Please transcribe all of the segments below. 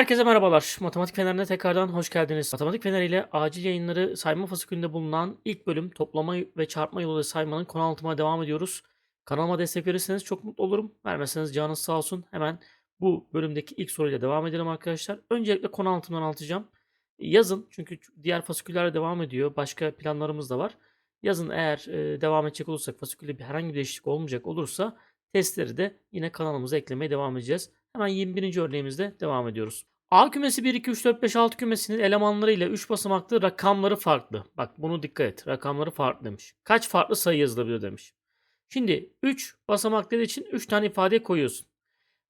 Herkese merhabalar. Matematik Feneri'ne tekrardan hoş geldiniz. Matematik Feneri ile acil yayınları sayma fasikülünde bulunan ilk bölüm toplama ve çarpma yoluyla saymanın konu anlatımına devam ediyoruz. Kanalıma destek verirseniz çok mutlu olurum. Vermezseniz canınız sağ olsun. Hemen bu bölümdeki ilk soruyla devam edelim arkadaşlar. Öncelikle konu anlatımından anlatacağım. Yazın çünkü diğer fasiküllerle devam ediyor. Başka planlarımız da var. Yazın eğer e, devam edecek olursak fasikülde bir herhangi bir değişiklik olmayacak olursa testleri de yine kanalımıza eklemeye devam edeceğiz. Hemen 21. örneğimizde devam ediyoruz. A kümesi 1, 2, 3, 4, 5, 6 kümesinin elemanları ile 3 basamaklı rakamları farklı. Bak bunu dikkat et. Rakamları farklı demiş. Kaç farklı sayı yazılabilir demiş. Şimdi 3 basamak dediği için 3 tane ifade koyuyorsun.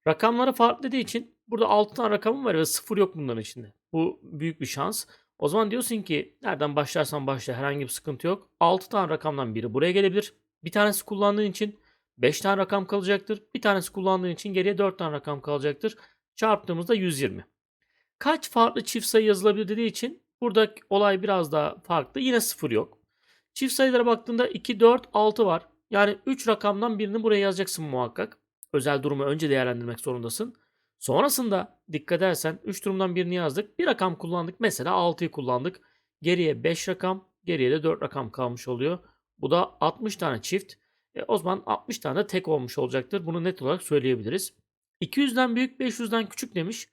Rakamları farklı dediği için burada 6 tane rakamım var ve 0 yok bunların içinde. Bu büyük bir şans. O zaman diyorsun ki nereden başlarsan başla herhangi bir sıkıntı yok. 6 tane rakamdan biri buraya gelebilir. Bir tanesi kullandığın için 5 tane rakam kalacaktır. Bir tanesi kullandığın için geriye 4 tane rakam kalacaktır. Çarptığımızda 120. Kaç farklı çift sayı yazılabilir dediği için burada olay biraz daha farklı. Yine 0 yok. Çift sayılara baktığında 2, 4, 6 var. Yani 3 rakamdan birini buraya yazacaksın muhakkak. Özel durumu önce değerlendirmek zorundasın. Sonrasında dikkat edersen 3 durumdan birini yazdık. Bir rakam kullandık. Mesela 6'yı kullandık. Geriye 5 rakam, geriye de 4 rakam kalmış oluyor. Bu da 60 tane çift. E, o zaman 60 tane tek olmuş olacaktır. Bunu net olarak söyleyebiliriz. 200'den büyük 500'den küçük demiş.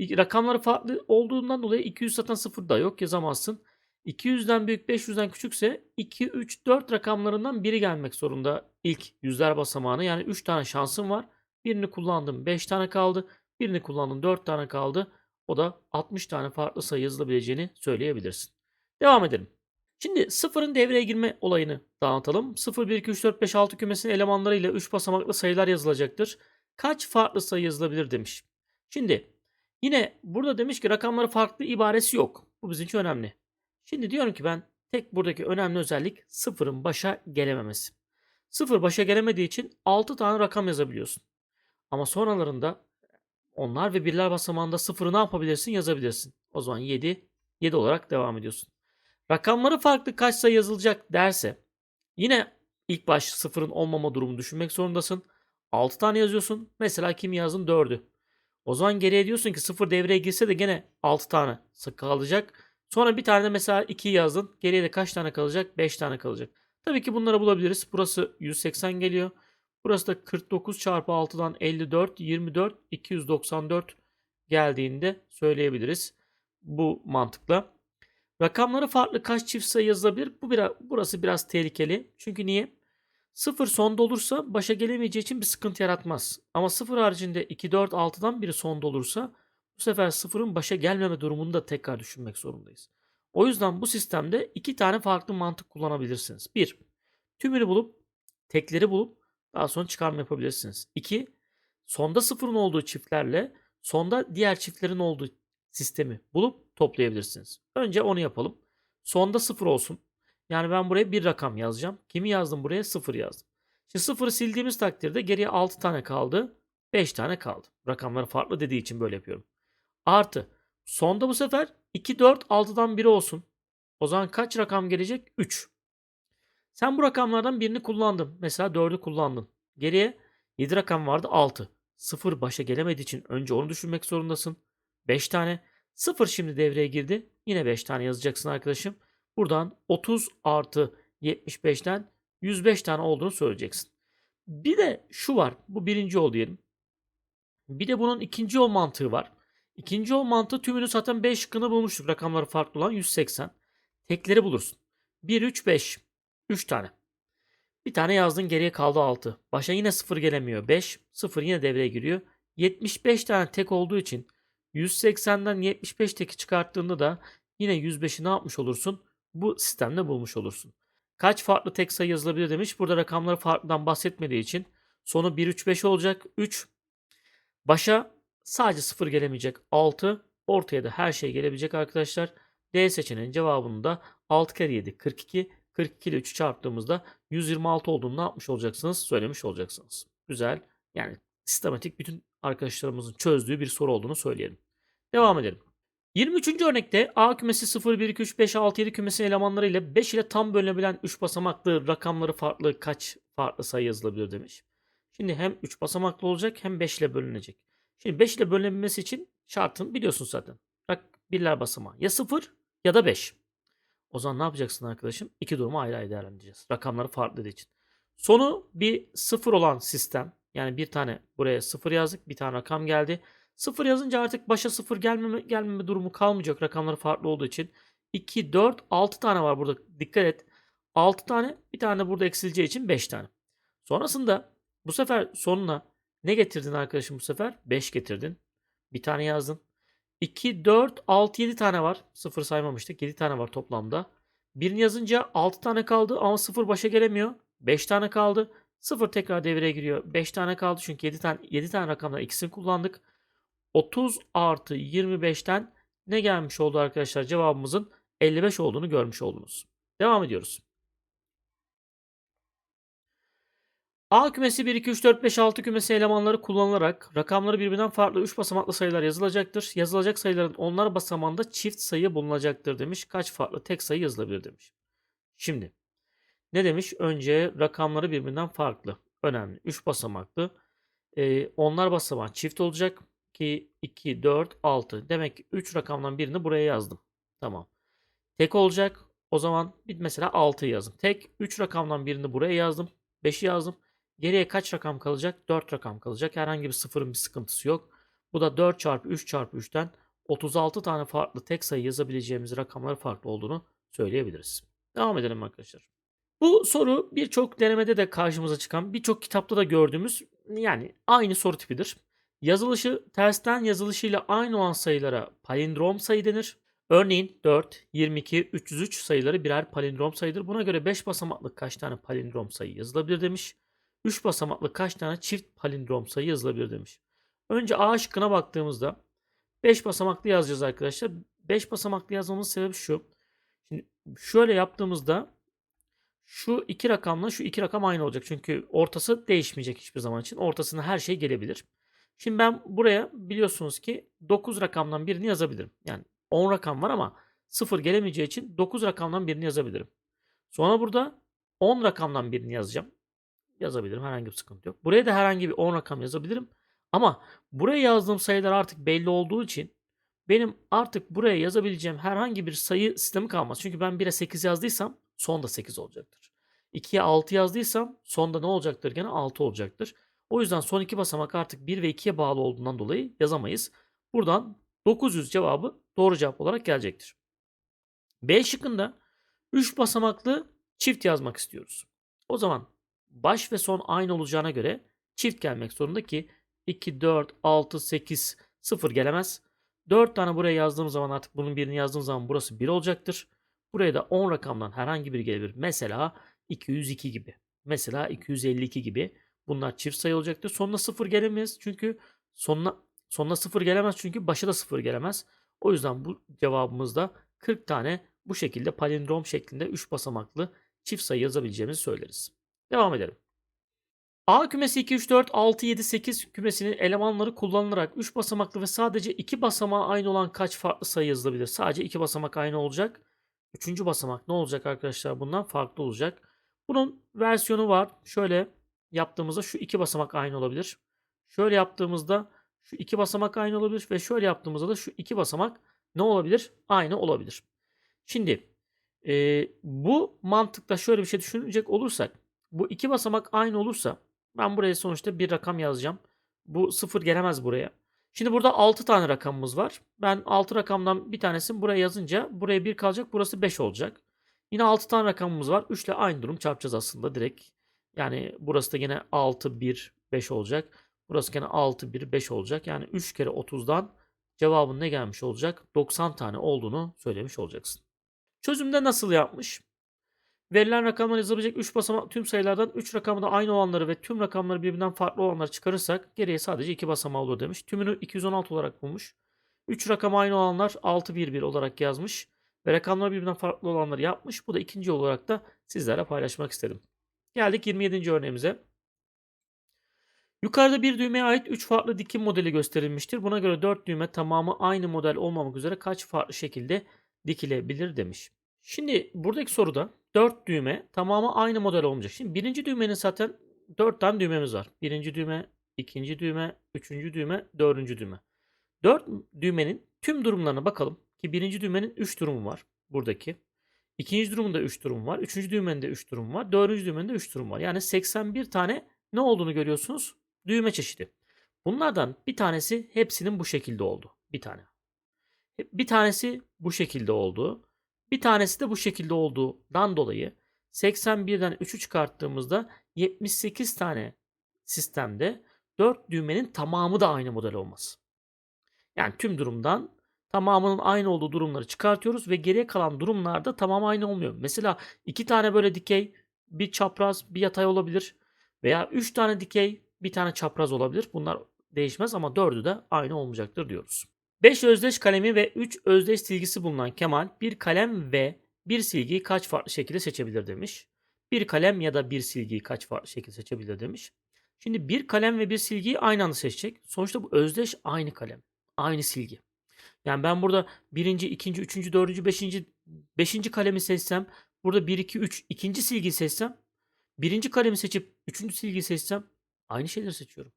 Rakamları farklı olduğundan dolayı 200 zaten 0 da yok yazamazsın. 200'den büyük 500'den küçükse 2, 3, 4 rakamlarından biri gelmek zorunda ilk yüzler basamağına. Yani 3 tane şansın var. Birini kullandım 5 tane kaldı. Birini kullandım 4 tane kaldı. O da 60 tane farklı sayı yazılabileceğini söyleyebilirsin. Devam edelim. Şimdi sıfırın devreye girme olayını dağıtalım. 0, 1, 2, 3, 4, 5, 6 kümesinin elemanlarıyla 3 basamaklı sayılar yazılacaktır. Kaç farklı sayı yazılabilir demiş. Şimdi yine burada demiş ki rakamları farklı ibaresi yok. Bu bizim için önemli. Şimdi diyorum ki ben tek buradaki önemli özellik sıfırın başa gelememesi. Sıfır başa gelemediği için 6 tane rakam yazabiliyorsun. Ama sonralarında onlar ve birler basamağında sıfırı ne yapabilirsin yazabilirsin. O zaman 7, 7 olarak devam ediyorsun. Rakamları farklı kaç sayı yazılacak derse yine ilk baş sıfırın olmama durumu düşünmek zorundasın. 6 tane yazıyorsun. Mesela kim yazdın 4'ü. O zaman geriye diyorsun ki 0 devreye girse de gene 6 tane kalacak. Sonra bir tane mesela 2 yazdın. Geriye de kaç tane kalacak? 5 tane kalacak. Tabii ki bunları bulabiliriz. Burası 180 geliyor. Burası da 49 çarpı 6'dan 54, 24, 294 geldiğinde söyleyebiliriz. Bu mantıkla. Rakamları farklı kaç çift sayı yazılabilir? Bu biraz, burası biraz tehlikeli. Çünkü niye? 0 sonda olursa başa gelemeyeceği için bir sıkıntı yaratmaz. Ama 0 haricinde 2, 4, 6'dan biri sonda olursa bu sefer 0'ın başa gelmeme durumunu da tekrar düşünmek zorundayız. O yüzden bu sistemde iki tane farklı mantık kullanabilirsiniz. 1. Tümünü bulup tekleri bulup daha sonra çıkarma yapabilirsiniz. 2. Sonda 0'ın olduğu çiftlerle sonda diğer çiftlerin olduğu sistemi bulup toplayabilirsiniz. Önce onu yapalım. Sonda 0 olsun. Yani ben buraya bir rakam yazacağım. Kimi yazdım buraya? 0 yazdım. Şimdi 0'ı sildiğimiz takdirde geriye 6 tane kaldı. 5 tane kaldı. Rakamları farklı dediği için böyle yapıyorum. Artı. Sonda bu sefer 2, 4, 6'dan biri olsun. O zaman kaç rakam gelecek? 3. Sen bu rakamlardan birini kullandın. Mesela 4'ü kullandın. Geriye 7 rakam vardı 6. 0 başa gelemediği için önce onu düşünmek zorundasın. 5 tane. 0 şimdi devreye girdi. Yine 5 tane yazacaksın arkadaşım. Buradan 30 artı 75'ten 105 tane olduğunu söyleyeceksin. Bir de şu var. Bu birinci yol diyelim. Bir de bunun ikinci yol mantığı var. İkinci yol mantığı tümünü zaten 5 şıkkını bulmuştuk. Rakamları farklı olan 180. Tekleri bulursun. 1, 3, 5. 3 tane. Bir tane yazdın geriye kaldı 6. Başa yine 0 gelemiyor. 5. 0 yine devreye giriyor. 75 tane tek olduğu için 180'den 75 teki çıkarttığında da yine 105'i ne yapmış olursun? Bu sistemde bulmuş olursun. Kaç farklı tek sayı yazılabilir demiş. Burada rakamları farklıdan bahsetmediği için sonu 1, 3, 5 olacak. 3. Başa sadece 0 gelemeyecek. 6. Ortaya da her şey gelebilecek arkadaşlar. D seçeneğinin cevabını da 6 kere 7 42. 42 ile 3'ü çarptığımızda 126 olduğunu ne yapmış olacaksınız? Söylemiş olacaksınız. Güzel. Yani sistematik bütün arkadaşlarımızın çözdüğü bir soru olduğunu söyleyelim. Devam edelim. 23. örnekte A kümesi 0, 1, 2, 3, 5, 6, 7 kümesinin elemanları ile 5 ile tam bölünebilen 3 basamaklı rakamları farklı kaç farklı sayı yazılabilir demiş. Şimdi hem 3 basamaklı olacak hem 5 ile bölünecek. Şimdi 5 ile bölünebilmesi için şartını biliyorsun zaten. Bak birler basamağı ya 0 ya da 5. O zaman ne yapacaksın arkadaşım? İki durumu ayrı ayrı değerlendireceğiz. Rakamları farklı için. Sonu bir 0 olan sistem. Yani bir tane buraya 0 yazdık. Bir tane rakam geldi. 0 yazınca artık başa 0 gelmeme, gelmeme durumu kalmayacak. Rakamları farklı olduğu için. 2, 4, 6 tane var burada. Dikkat et. 6 tane bir tane burada eksileceği için 5 tane. Sonrasında bu sefer sonuna ne getirdin arkadaşım bu sefer? 5 getirdin. Bir tane yazdın. 2, 4, 6, 7 tane var. 0 saymamıştık. 7 tane var toplamda. Birini yazınca 6 tane kaldı ama 0 başa gelemiyor. 5 tane kaldı. 0 tekrar devreye giriyor. 5 tane kaldı çünkü 7 tane 7 tane rakamdan ikisini kullandık. 30 artı 25'ten ne gelmiş oldu arkadaşlar? Cevabımızın 55 olduğunu görmüş oldunuz. Devam ediyoruz. A kümesi 1, 2, 3, 4, 5, 6 kümesi elemanları kullanılarak rakamları birbirinden farklı 3 basamaklı sayılar yazılacaktır. Yazılacak sayıların onlar basamağında çift sayı bulunacaktır demiş. Kaç farklı tek sayı yazılabilir demiş. Şimdi ne demiş? Önce rakamları birbirinden farklı. Önemli. 3 basamaklı. Ee, onlar basamağı çift olacak. Ki 2, 4, 6. Demek ki 3 rakamdan birini buraya yazdım. Tamam. Tek olacak. O zaman bir mesela 6 yazdım. Tek 3 rakamdan birini buraya yazdım. 5'i yazdım. Geriye kaç rakam kalacak? 4 rakam kalacak. Herhangi bir sıfırın bir sıkıntısı yok. Bu da 4 çarpı 3 çarpı 3'ten 36 tane farklı tek sayı yazabileceğimiz rakamlar farklı olduğunu söyleyebiliriz. Devam edelim arkadaşlar. Bu soru birçok denemede de karşımıza çıkan, birçok kitapta da gördüğümüz yani aynı soru tipidir. Yazılışı tersten yazılışıyla aynı olan sayılara palindrom sayı denir. Örneğin 4, 22, 303 sayıları birer palindrom sayıdır. Buna göre 5 basamaklı kaç tane palindrom sayı yazılabilir demiş. 3 basamaklı kaç tane çift palindrom sayı yazılabilir demiş. Önce A şıkkına baktığımızda 5 basamaklı yazacağız arkadaşlar. 5 basamaklı yazmamızın sebebi şu. Şimdi şöyle yaptığımızda şu iki rakamla şu iki rakam aynı olacak. Çünkü ortası değişmeyecek hiçbir zaman için. Ortasına her şey gelebilir. Şimdi ben buraya biliyorsunuz ki 9 rakamdan birini yazabilirim. Yani 10 rakam var ama 0 gelemeyeceği için 9 rakamdan birini yazabilirim. Sonra burada 10 rakamdan birini yazacağım. Yazabilirim. Herhangi bir sıkıntı yok. Buraya da herhangi bir 10 rakam yazabilirim. Ama buraya yazdığım sayılar artık belli olduğu için benim artık buraya yazabileceğim herhangi bir sayı sistemi kalmaz. Çünkü ben 1'e 8 yazdıysam sonda 8 olacaktır. 2'ye 6 yazdıysam sonda ne olacaktır? Gene 6 olacaktır. O yüzden son iki basamak artık 1 ve 2'ye bağlı olduğundan dolayı yazamayız. Buradan 900 cevabı doğru cevap olarak gelecektir. B şıkkında 3 basamaklı çift yazmak istiyoruz. O zaman baş ve son aynı olacağına göre çift gelmek zorunda ki 2, 4, 6, 8, 0 gelemez. 4 tane buraya yazdığım zaman artık bunun birini yazdığım zaman burası 1 olacaktır. Buraya da 10 rakamdan herhangi biri gelebilir. Mesela 202 gibi. Mesela 252 gibi. Bunlar çift sayı olacaktır. Sonuna 0 gelemez. Çünkü sonuna sonuna 0 gelemez çünkü başa da 0 gelemez. O yüzden bu cevabımızda 40 tane bu şekilde palindrom şeklinde 3 basamaklı çift sayı yazabileceğimizi söyleriz. Devam edelim. A kümesi 2, 3, 4, 6, 7, 8 kümesinin elemanları kullanılarak 3 basamaklı ve sadece 2 basamağı aynı olan kaç farklı sayı yazılabilir? Sadece 2 basamak aynı olacak. Üçüncü basamak ne olacak arkadaşlar? Bundan farklı olacak. Bunun versiyonu var. Şöyle yaptığımızda şu iki basamak aynı olabilir. Şöyle yaptığımızda şu iki basamak aynı olabilir ve şöyle yaptığımızda da şu iki basamak ne olabilir? Aynı olabilir. Şimdi e, bu mantıkta şöyle bir şey düşünecek olursak bu iki basamak aynı olursa ben buraya sonuçta bir rakam yazacağım. Bu sıfır gelemez buraya. Şimdi burada 6 tane rakamımız var. Ben 6 rakamdan bir tanesini buraya yazınca buraya 1 kalacak. Burası 5 olacak. Yine 6 tane rakamımız var. 3 ile aynı durum çarpacağız aslında direkt. Yani burası da yine 6, 1, 5 olacak. Burası yine 6, 1, 5 olacak. Yani 3 kere 30'dan cevabın ne gelmiş olacak? 90 tane olduğunu söylemiş olacaksın. Çözümde nasıl yapmış? Verilen rakamlar yazılabilecek 3 basamak tüm sayılardan 3 rakamı da aynı olanları ve tüm rakamları birbirinden farklı olanları çıkarırsak geriye sadece 2 basamağı olur demiş. Tümünü 216 olarak bulmuş. 3 rakamı aynı olanlar 611 olarak yazmış. Ve rakamlar birbirinden farklı olanları yapmış. Bu da ikinci olarak da sizlerle paylaşmak istedim. Geldik 27. örneğimize. Yukarıda bir düğmeye ait 3 farklı dikim modeli gösterilmiştir. Buna göre 4 düğme tamamı aynı model olmamak üzere kaç farklı şekilde dikilebilir demiş. Şimdi buradaki soruda 4 düğme tamamı aynı model olmayacak. Şimdi birinci düğmenin zaten 4 tane düğmemiz var. Birinci düğme, ikinci düğme, üçüncü düğme, dördüncü düğme. 4 düğmenin tüm durumlarına bakalım. Ki birinci düğmenin 3 durumu var buradaki. İkinci durumunda 3 durum var. Üçüncü düğmenin de 3 durum var. Dördüncü düğmenin de 3 durum var. Yani 81 tane ne olduğunu görüyorsunuz? Düğme çeşidi. Bunlardan bir tanesi hepsinin bu şekilde oldu. Bir tane. Bir tanesi bu şekilde oldu. Bir tanesi de bu şekilde olduğundan dolayı 81'den 3'ü çıkarttığımızda 78 tane sistemde 4 düğmenin tamamı da aynı model olması. Yani tüm durumdan tamamının aynı olduğu durumları çıkartıyoruz ve geriye kalan durumlarda tamamı aynı olmuyor. Mesela iki tane böyle dikey, bir çapraz, bir yatay olabilir. Veya üç tane dikey, bir tane çapraz olabilir. Bunlar değişmez ama dördü de aynı olmayacaktır diyoruz. 5 özdeş kalemi ve 3 özdeş silgisi bulunan Kemal bir kalem ve bir silgiyi kaç farklı şekilde seçebilir demiş. Bir kalem ya da bir silgiyi kaç farklı şekilde seçebilir demiş. Şimdi bir kalem ve bir silgiyi aynı anda seçecek. Sonuçta bu özdeş aynı kalem, aynı silgi. Yani ben burada birinci, ikinci, üçüncü, dördüncü, beşinci, beşinci kalemi seçsem, burada bir, iki, üç, ikinci silgiyi seçsem, birinci kalemi seçip üçüncü silgiyi seçsem aynı şeyleri seçiyorum.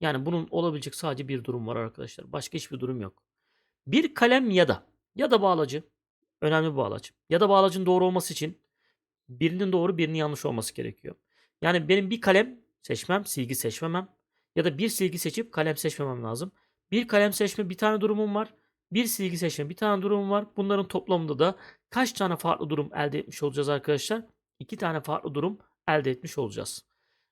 Yani bunun olabilecek sadece bir durum var arkadaşlar. Başka hiçbir durum yok. Bir kalem ya da ya da bağlacı önemli bir bağlaç. Ya da bağlacın doğru olması için birinin doğru birinin yanlış olması gerekiyor. Yani benim bir kalem seçmem, silgi seçmemem ya da bir silgi seçip kalem seçmemem lazım. Bir kalem seçme bir tane durumum var. Bir silgi seçme bir tane durumum var. Bunların toplamında da kaç tane farklı durum elde etmiş olacağız arkadaşlar? İki tane farklı durum elde etmiş olacağız.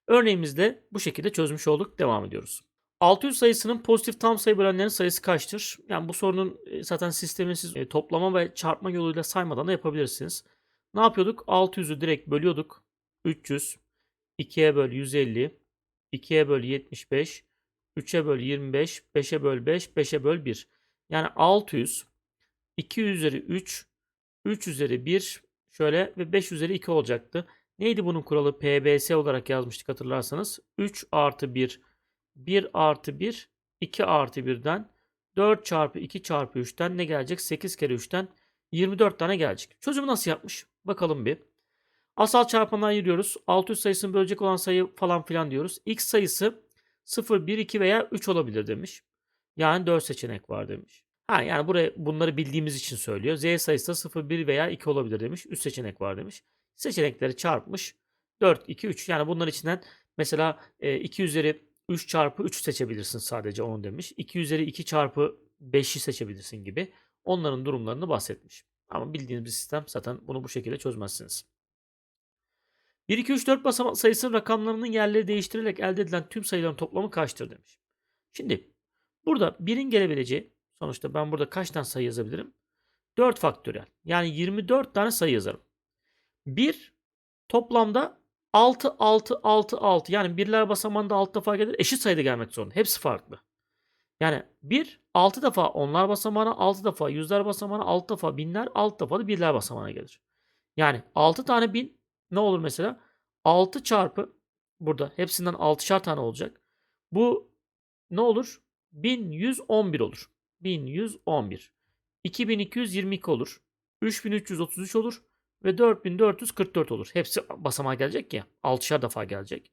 Örneğimizde bu şekilde çözmüş olduk. Devam ediyoruz. 600 sayısının pozitif tam sayı bölenlerin sayısı kaçtır? Yani bu sorunun e, zaten sistemi siz e, toplama ve çarpma yoluyla saymadan da yapabilirsiniz. Ne yapıyorduk? 600'ü direkt bölüyorduk. 300, 2'ye böl 150, 2'ye böl 75, 3'e böl 25, 5'e böl 5, 5'e böl 1. Yani 600, 2 üzeri 3, 3 üzeri 1 şöyle ve 5 üzeri 2 olacaktı. Neydi bunun kuralı? PBS olarak yazmıştık hatırlarsanız. 3 artı 1, 1 artı 1, 2 artı 1'den 4 çarpı 2 çarpı 3'ten ne gelecek? 8 kere 3'ten 24 tane gelecek. Çözümü nasıl yapmış? Bakalım bir. Asal çarpandan ayırıyoruz. 600 sayısını bölecek olan sayı falan filan diyoruz. X sayısı 0, 1, 2 veya 3 olabilir demiş. Yani 4 seçenek var demiş. Ha yani buraya bunları bildiğimiz için söylüyor. Z sayısı da 0, 1 veya 2 olabilir demiş. 3 seçenek var demiş. Seçenekleri çarpmış. 4, 2, 3. Yani bunların içinden mesela e, 2 üzeri 3 çarpı 3 seçebilirsin sadece onu demiş. 2 üzeri 2 çarpı 5'i seçebilirsin gibi. Onların durumlarını bahsetmiş. Ama bildiğiniz bir sistem zaten bunu bu şekilde çözmezsiniz. 1, 2, 3, 4 basamak sayısının rakamlarının yerleri değiştirilerek elde edilen tüm sayıların toplamı kaçtır demiş. Şimdi burada 1'in gelebileceği sonuçta ben burada kaç tane sayı yazabilirim? 4 faktöriyel. Yani 24 tane sayı yazarım. 1 toplamda 6, 6, 6, 6. Yani birler basamağında 6 defa gelir. Eşit sayıda gelmek zorunda. Hepsi farklı. Yani 1 6 defa onlar basamağına, 6 defa yüzler basamağına, 6 defa binler, 6 defa da birler basamağına gelir. Yani 6 tane bin ne olur mesela? 6 çarpı burada hepsinden 6'şar tane olacak. Bu ne olur? 1111 olur. 1111. 2222 olur. 3333 olur. Ve 4444 olur. Hepsi basamağa gelecek ya. 6'şar defa gelecek.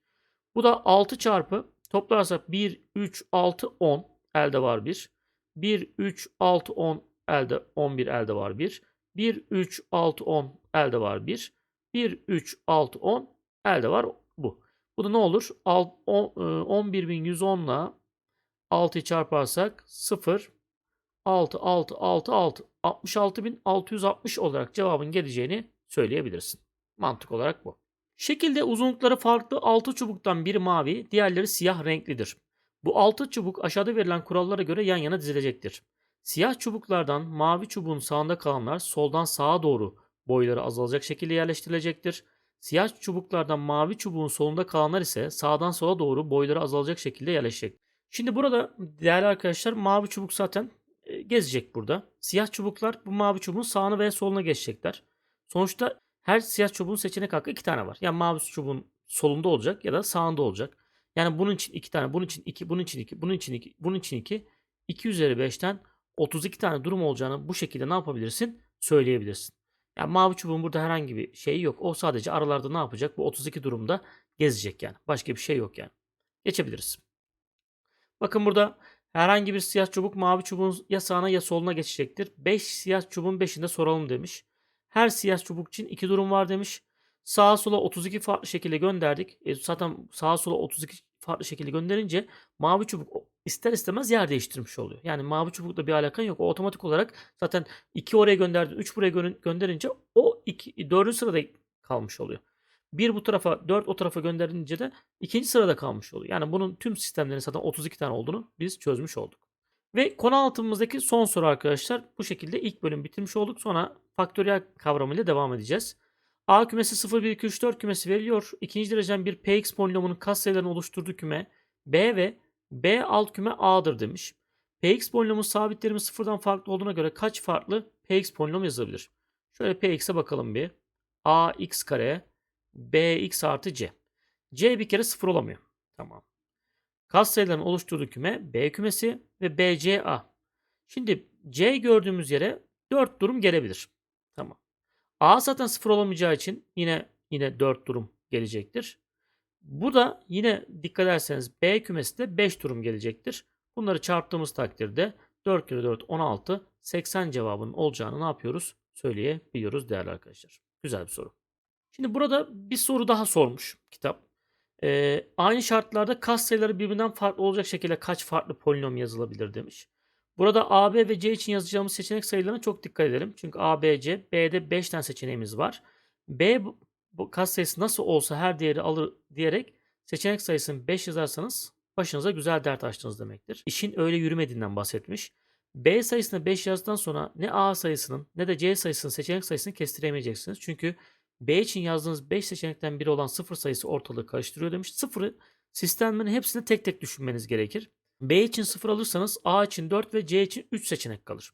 Bu da 6 çarpı toplarsak 1, 3, 6, 10 elde var 1. 1, 3, 6, 10 elde 11 elde var 1. 1, 3, 6, 10 elde var 1. 1, 3, 6, 10 elde var bu. Bu da ne olur? 11.110 ile 6'yı çarparsak 0, 6, 6, 6, 6. 66.660 olarak cevabın geleceğini söyleyebilirsin. Mantık olarak bu. Şekilde uzunlukları farklı 6 çubuktan biri mavi, diğerleri siyah renklidir. Bu 6 çubuk aşağıda verilen kurallara göre yan yana dizilecektir. Siyah çubuklardan mavi çubuğun sağında kalanlar soldan sağa doğru boyları azalacak şekilde yerleştirilecektir. Siyah çubuklardan mavi çubuğun solunda kalanlar ise sağdan sola doğru boyları azalacak şekilde yerleşecek. Şimdi burada değerli arkadaşlar mavi çubuk zaten e, gezecek burada. Siyah çubuklar bu mavi çubuğun sağına veya soluna geçecekler. Sonuçta her siyah çubuğun seçenek hakkı iki tane var. Yani mavi çubuğun solunda olacak ya da sağında olacak. Yani bunun için iki tane, bunun için iki, bunun için iki, bunun için iki, bunun için iki. 2 üzeri 5'ten 32 tane durum olacağını bu şekilde ne yapabilirsin? Söyleyebilirsin. Yani mavi çubuğun burada herhangi bir şey yok. O sadece aralarda ne yapacak? Bu 32 durumda gezecek yani. Başka bir şey yok yani. Geçebiliriz. Bakın burada Herhangi bir siyah çubuk mavi çubuğun ya sağına ya soluna geçecektir. 5 siyah çubuğun 5'inde soralım demiş. Her siyah çubuk için 2 durum var demiş. Sağa sola 32 farklı şekilde gönderdik. E, zaten sağa sola 32 farklı şekilde gönderince mavi çubuk ister istemez yer değiştirmiş oluyor. Yani mavi çubukla bir alakan yok. O otomatik olarak zaten 2 oraya gönderdin, 3 buraya gö- gönderince o 2 4. sırada kalmış oluyor. Bir bu tarafa, 4 o tarafa gönderince de ikinci sırada kalmış oluyor. Yani bunun tüm sistemlerin zaten 32 tane olduğunu biz çözmüş olduk. Ve konu anlatımımızdaki son soru arkadaşlar. Bu şekilde ilk bölüm bitirmiş olduk. Sonra faktöriyel kavramıyla devam edeceğiz. A kümesi 0, 1, 2, 3, 4 kümesi veriliyor. İkinci derecen bir px polinomunun katsayılarını oluşturduğu küme B ve B alt küme A'dır demiş. px polinomun sabitlerimiz sıfırdan farklı olduğuna göre kaç farklı px polinom yazılabilir? Şöyle px'e bakalım bir. ax kare bx artı c. c bir kere sıfır olamıyor. Tamam. Katsayıların oluşturduğu küme B kümesi ve BCA. Şimdi C gördüğümüz yere 4 durum gelebilir. Tamam. A zaten sıfır olamayacağı için yine yine 4 durum gelecektir. Bu da yine dikkat ederseniz B kümesi de 5 durum gelecektir. Bunları çarptığımız takdirde 4 kere 4 16 80 cevabının olacağını ne yapıyoruz? Söyleyebiliyoruz değerli arkadaşlar. Güzel bir soru. Şimdi burada bir soru daha sormuş kitap. Ee, aynı şartlarda kas sayıları birbirinden farklı olacak şekilde kaç farklı polinom yazılabilir demiş. Burada A, B ve C için yazacağımız seçenek sayılarına çok dikkat edelim. Çünkü A, B, C, B'de 5 tane seçeneğimiz var. B bu- kas sayısı nasıl olsa her değeri alır diyerek seçenek sayısını 5 yazarsanız başınıza güzel dert açtınız demektir. İşin öyle yürümediğinden bahsetmiş. B sayısına 5 yazdıktan sonra ne A sayısının ne de C sayısının seçenek sayısını kestiremeyeceksiniz. Çünkü B için yazdığınız 5 seçenekten biri olan 0 sayısı ortalığı karıştırıyor demiş. 0'ı sistemlerin hepsini tek tek düşünmeniz gerekir. B için 0 alırsanız A için 4 ve C için 3 seçenek kalır.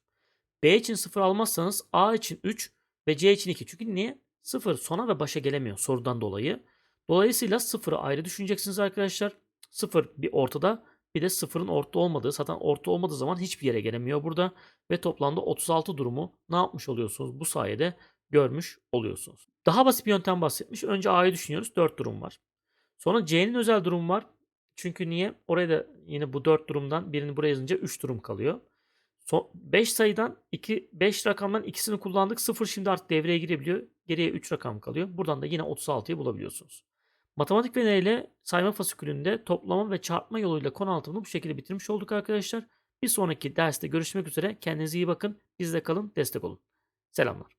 B için 0 almazsanız A için 3 ve C için 2. Çünkü niye? 0 sona ve başa gelemiyor sorudan dolayı. Dolayısıyla 0'ı ayrı düşüneceksiniz arkadaşlar. 0 bir ortada bir de 0'ın orta olmadığı zaten orta olmadığı zaman hiçbir yere gelemiyor burada. Ve toplamda 36 durumu ne yapmış oluyorsunuz? Bu sayede görmüş oluyorsunuz. Daha basit bir yöntem bahsetmiş. Önce A'yı düşünüyoruz. 4 durum var. Sonra C'nin özel durumu var. Çünkü niye? Oraya da yine bu 4 durumdan birini buraya yazınca 3 durum kalıyor. 5 sayıdan 2 5 rakamdan ikisini kullandık. 0 şimdi artık devreye girebiliyor. Geriye 3 rakam kalıyor. Buradan da yine 36'yı bulabiliyorsunuz. Matematik ve sayma fasikülünde toplama ve çarpma yoluyla konu anlatımını bu şekilde bitirmiş olduk arkadaşlar. Bir sonraki derste görüşmek üzere. Kendinize iyi bakın. Bizde kalın, destek olun. Selamlar.